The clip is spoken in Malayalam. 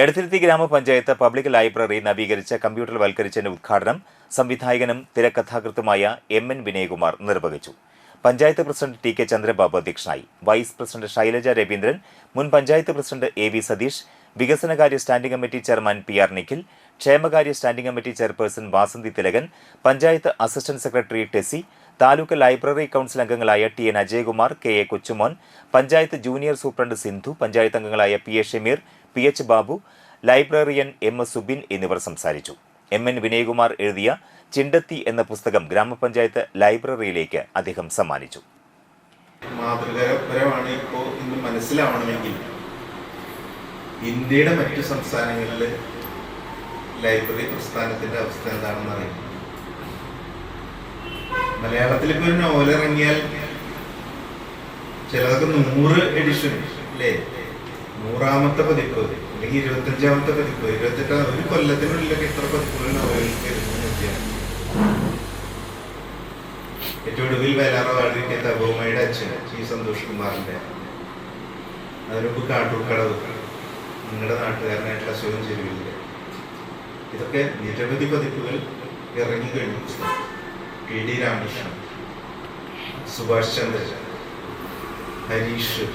എടത്തിരുത്തി ഗ്രാമപഞ്ചായത്ത് പബ്ലിക് ലൈബ്രറി നവീകരിച്ച കമ്പ്യൂട്ടർവൽക്കരിച്ചതിന്റെ ഉദ്ഘാടനം സംവിധായകനും തിരക്കഥാകൃത്തുമായ എം എൻ വിനയകുമാർ നിർവഹിച്ചു. Panchayat president T K Chandrababu അധ്യക്ഷനായി. വൈസ് പ്രസിഡന്റ് ശൈലജ രവീന്ദ്രൻ മുൻ panchayat president A V Satheesh വികസനകാര്യ standing committee chairman P R Nikhil ക്ഷേമകാര്യ standing committee chairperson Vasanthi Thilakan panchayat assistant secretary Tessy taluk library council അംഗങ്ങളായ T N Ajayakumar K A Kochumon panchayat junior superintendent Sindhu panchayat അംഗങ്ങളായ P A Shameer P H Babu librarian M S Subin എന്നിവർ സംസാരിച്ചു. എം എൻ വിനയകുമാർ എഴുതിയ ചിണ്ടത്തി എന്ന പുസ്തകം ഗ്രാമപഞ്ചായത്ത് ലൈബ്രറിയിലേക്ക് അദ്ദേഹം സമ്മാനിച്ചു. മാതൃകാപരമാണ് ഇപ്പോൾ ഇന്ന് മനസ്സിലാവണമെങ്കിൽ ഇന്ത്യയുടെ മറ്റു സംസ്ഥാനങ്ങളിൽ ലൈബ്രറി പ്രസ്ഥാനത്തിന്റെ അവസ്ഥ എന്താണെന്ന് അറിയാം. മലയാളത്തിൽ ഇപ്പോൾ ഒരു നോവൽ ഇറങ്ങിയാൽ ചിലതൊക്കെ നൂറ് എഡിഷൻ അല്ലേ നൂറാമത്തെ പതിപ്പ് അല്ലെങ്കിൽ ഇരുപത്തഞ്ചാമത്തെ പതിപ്പ് ഇരുപത്തെട്ടാം ഒരു കൊല്ലത്തിനുള്ളിലൊക്കെ എത്ര പതിപ്പുകൾ നോവലുകൾക്ക് വരുന്നു ഏറ്റവും ഒടുവിൽ വേലാറവാടിക്ക് തബോമയുടെ അച്ഛൻ ഈ സന്തോഷ് കുമാറിന്റെ അതിനൊപ്പം കാട്ടൂർ കടവ് നിങ്ങളുടെ നാട്ടുകാരനായിട്ടുള്ള അസുഖം ചെരുവില്ല ഇതൊക്കെ നിരവധി പതിപ്പുകൾ ഇറങ്ങി കഴിഞ്ഞു. P D Ramakrishnan Subhash Chandran Harish